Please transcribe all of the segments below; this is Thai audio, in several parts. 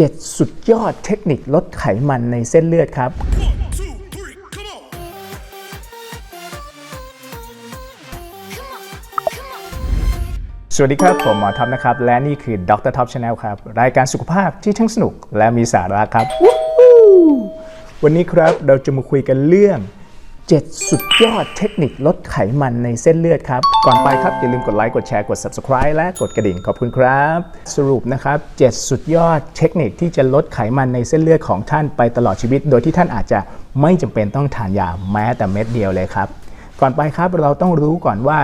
7 สุดยอดเทคนิคลดไขมันในเส้นเลือดครับ on, สวัสดีครับ ผมหมอท็อปนะครับ และนี่คือดรท็อปชาแนลครับ รายการสุขภาพที่ทั้งสนุกและมีสาระครับ วันนี้ครับเราจะมาคุยกันเรื่อง 7 สุดยอดเทคนิคลดไขมันในเส้นเลือดครับ ก่อนไปครับ อย่าลืมกดไลค์ กดแชร์ กด subscribe และกดกระดิ่งขอบคุณครับ สรุปนะครับ 7 สุดยอดเทคนิคที่จะลดไขมันในเส้นเลือดของท่านไปตลอดชีวิต โดยที่ท่านอาจจะไม่จำเป็นต้องทานยาแม้แต่เม็ดเดียวเลยครับ ก่อนไปครับเราต้องรู้ก่อนว่า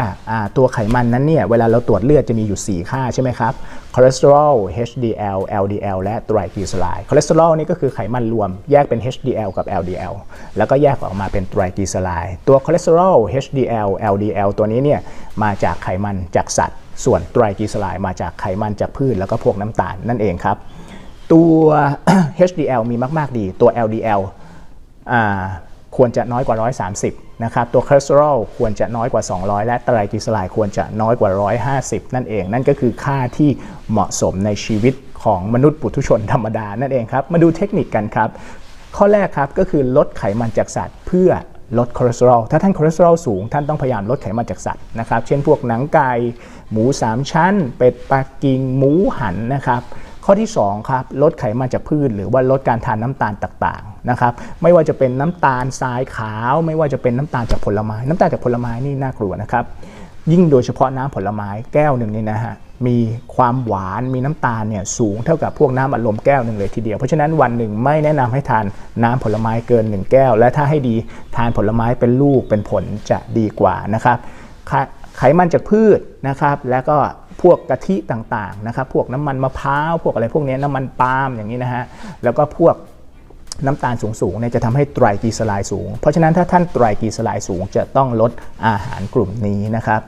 ตัวไขมันนั้นเนี่ยเวลาเราตรวจเลือดจะมีอยู่ 4 ค่าใช่ไหมครับคอเลสเตอรอล HDL LDL และไตรกลีเซอไรด์คอเลสเตอรอลนี่ก็คือไขมันรวมแยกเป็น HDL กับ LDL แล้วก็แยกออกมาเป็นไตรกลีเซอไรด์ตัวคอเลสเตอรอล HDL LDL ตัวนี้เนี่ยมาจากไขมันจากสัตว์ ส่วนไตรกลีเซอไรด์มาจากไขมันจากพืชแล้วก็พวกน้ำตาลนั่นเองครับ ตัว HDL มีมาก ๆ ดีตัว LDL อ่า ควรจะน้อยกว่า 130 นะครับ ตัวคอเลสเตอรอลควรจะน้อยกว่า 200 และไตรกลีเซอไรด์ควรจะน้อยกว่า 150 นั่นเอง นั่นก็คือค่าที่เหมาะสมในชีวิตของมนุษย์ปุถุชนธรรมดา นั่นเองครับ มาดูเทคนิคกันครับ ข้อแรกครับก็คือลดไขมันจากสัตว์เพื่อลดคอเลสเตอรอล ถ้าท่านคอเลสเตอรอลสูง ท่านต้องพยายามลดไขมันจากสัตว์นะครับ เช่นพวกหนังไก่ หมู 3 ชั้น เป็ดปักกิ่ง หมูหันนะครับ ข้อที่2ครับลดไขมันจากพืช หรือว่าลดการทานน้ำตาลต่างๆนะครับไม่ว่าจะเป็นน้ำตาลทรายขาว ไม่ว่าจะเป็นน้ำตาลจากผลไม้ น้ำตาลจากผลไม้นี่น่ากลัวนะครับยิ่งโดยเฉพาะน้ำผลไม้แก้วหนึ่งนี่นะฮะมีความหวานมีน้ำตาลเนี่ยสูงเท่ากับพวกน้ำอัดลมแก้วหนึ่งเลยทีเดียว เพราะฉะนั้นวันหนึ่งไม่แนะนำให้ทานน้ำผลไม้เกิน 1 แก้ว และถ้าให้ดีทานผลไม้เป็นลูกเป็นผลจะดีกว่านะครับไขมันจากพืชนะครับ แล้วก็ พวกกะทิต่างๆนะครับพวกน้ำมันมะพร้าวพวกอะไรพวกนี้น้ำมันปาล์มอย่างนี้นะฮะแล้วก็พวกน้ำตาลสูงๆเนี่ยจะทำให้ไตรกลีเซอไรด์สูง เพราะฉะนั้นถ้าท่านไตรกลีเซอไรด์สูง จะต้องลดอาหารกลุ่มนี้นะครับ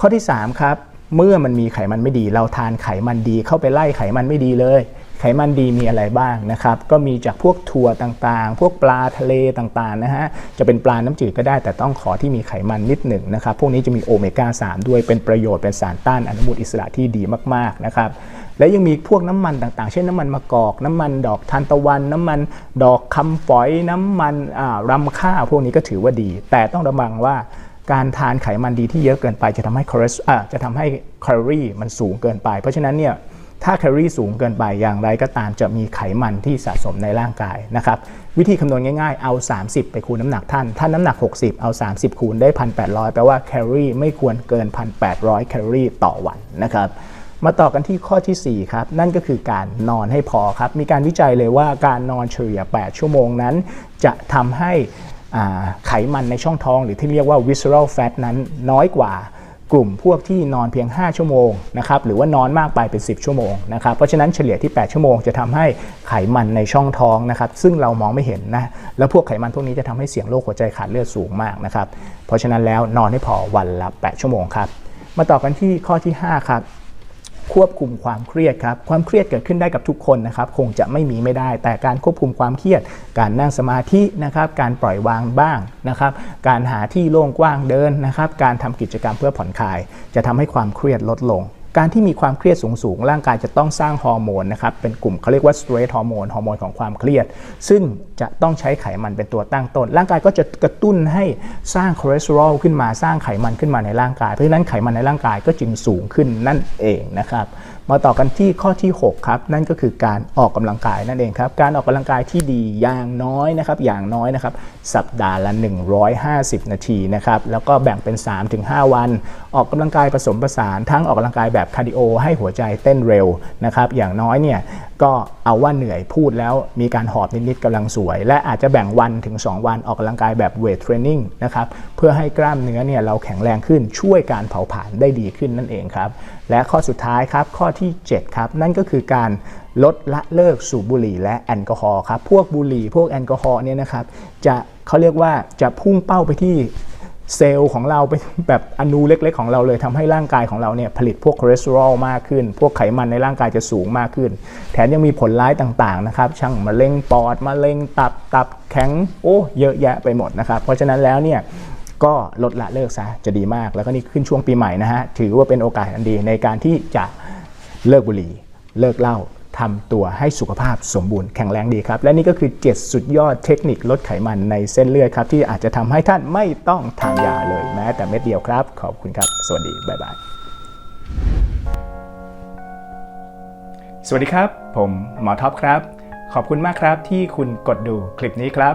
ข้อที่3ครับเมื่อมันมีไขมันไม่ดี เราทานไขมันดีเข้าไปไล่ไขมันไม่ดีเลย ไขมันดีมีอะไรบ้างนะครับ ก็มีจากพวกถั่วต่างๆ พวกปลาทะเลต่างๆนะฮะ จะเป็นปลาน้ำจืดก็ได้ แต่ต้องขอที่มีไขมันนิดหนึ่งนะครับ พวกนี้จะมีโอเมก้า3ด้วย เป็นประโยชน์ เป็นสารต้านอนุมูลอิสระที่ดีมากๆนะครับ และยังมีพวกน้ำมันต่างๆ เช่นน้ำมันมะกอก น้ำมันดอกทานตะวัน น้ำมันดอกคำฝอย น้ำมันอ่ารำข้าวพวกนี้ก็ถือว่าดี แต่ต้องระวังว่าการทานไขมันดีที่เยอะเกินไปจะทำให้คอเลสอ่าจะทำให้แคลอรี่มันสูงเกินไป เพราะฉะนั้นเนี่ย ถ้าแคลอรี่สูงเกินไปอย่างไรก็ตามจะมีไขมันที่สะสมในร่างกายนะครับ วิธีคำนวณง่ายๆ เอา 30 ไปคูณน้ำหนักท่านท่านน้ำหนัก 60 เอา 30 คูณได้ 1,800 แปลว่าแคลอรี่ไม่ควรเกิน 1,800 แคลอรี่ต่อวันนะครับมาต่อกันที่ข้อทีสี่ 4 ครับ นั่นก็คือการนอนให้พอครับ มีการวิจัยเลยว่าการนอนเฉลี่ย 8 ชั่วโมงนั้น จะทำให้ไขมันในช่องท้อง หรือที่เรียกว่า visceral fat นั้นน้อยกว่า กลุ่มพวกที่นอนเพียง 5 ชั่วโมงนะครับหรือว่านอนมากไปเป็น 10 ชั่วโมงนะครับเพราะฉะนั้นเฉลี่ยที่ 8 ชั่วโมงจะทำให้ไขมันในช่องท้องนะครับซึ่งเรามองไม่เห็นนะแล้วพวกไขมันพวกนี้จะทำให้เสี่ยงโรคหัวใจขาดเลือดสูงมากนะครับเพราะฉะนั้นแล้วนอนให้พอวันละ 8 ชั่วโมงครับมาต่อกันที่ข้อที่ 5 ครับ ควบคุมความเครียดครับความเครียดเกิดขึ้นได้กับทุกคนนะครับคงจะไม่มีไม่ได้ แต่การควบคุมความเครียด การนั่งสมาธินะครับการปล่อยวางบ้างนะครับการหาที่โล่งกว้างเดินนะครับการทำกิจกรรมเพื่อผ่อนคลาย จะทำให้ความเครียดลดลง การที่มีความเครียดสูงๆร่างกายจะต้องสร้างฮอร์โมนนะครับเป็นกลุ่มเขาเรียกว่าสเตรทฮอร์โมนฮอร์โมนของความเครียด ซึ่งจะต้องใช้ไขมันเป็นตัวตั้งต้น ร่างกายก็จะกระตุ้นให้สร้างคอเลสเตอรอลขึ้นมาสร้างไขมันขึ้นมาในร่างกาย เพราะฉะนั้นไขมันในร่างกายก็จึงสูงขึ้นนั่นเองนะครับ มาต่อกันที่ข้อที่ 6 ครับ นั่นก็คือการออกกำลังกายนั่นเองครับ การออกกำลังกายที่ดีอย่างน้อยนะครับ อย่างน้อยนะครับ สัปดาห์ละ 150 นาทีนะครับ แล้วก็แบ่งเป็น 3-5 วัน ออกกำลังกายผสมผสาน ทั้งออกกำลังกายแบบคาร์ดิโอให้หัวใจเต้นเร็วนะครับ อย่างน้อยเนี่ยก็เอาว่าเหนื่อยพูดแล้วมีการหอบนิดๆกำลังสวย และอาจจะแบ่งวันถึง 2 วันออกกำลังกายแบบเวทเทรนนิ่งนะครับเพื่อให้กล้ามเนื้อเนี่ยเราแข็งแรงขึ้นช่วยการเผาผลาญได้ดีขึ้นนั่นเองครับและข้อสุดท้ายครับข้อทที่ 7 ครับ นั่นก็คือการลดละเลิกสูบบุหรี่และแอลกอฮอล์ครับ พวกบุหรี่พวกแอลกอฮอล์เนี่ยนะครับ จะเขาเรียกว่าจะพุ่งเป้าไปที่เซลล์ของเราเป็นแบบอนูเล็ก ๆ ของเราเลยทำให้ร่างกายของเราเนี่ยผลิตพวกคอเลสเตอรอลมากขึ้น พวกไขมันในร่างกายจะสูงมากขึ้น แถมยังมีผลร้ายต่างๆนะครับช่างมะเร็งปอดมะเร็งตับตับแข็งโอ้เยอะแยะไปหมดนะครับ เพราะฉะนั้นแล้วเนี่ยก็ลดละเลิกซะจะดีมาก แล้วก็นี่ขึ้นช่วงปีใหม่นะฮะถือว่าเป็นโอกาสอันดีในการที่จะ เลิกบุหรี่ เลิกเหล้าทำตัวให้สุขภาพสมบูรณ์แข็งแรงดีครับ และนี่ก็คือ 7 สุดยอดเทคนิคลดไขมันในเส้นเลือดครับ ที่อาจจะทำให้ท่านไม่ต้องทานยาเลยแม้แต่เม็ดเดียวครับ ขอบคุณครับ สวัสดี บ๊ายบาย สวัสดีครับ ผมหมอท็อปครับ ขอบคุณมากครับที่คุณกดดูคลิปนี้ครับ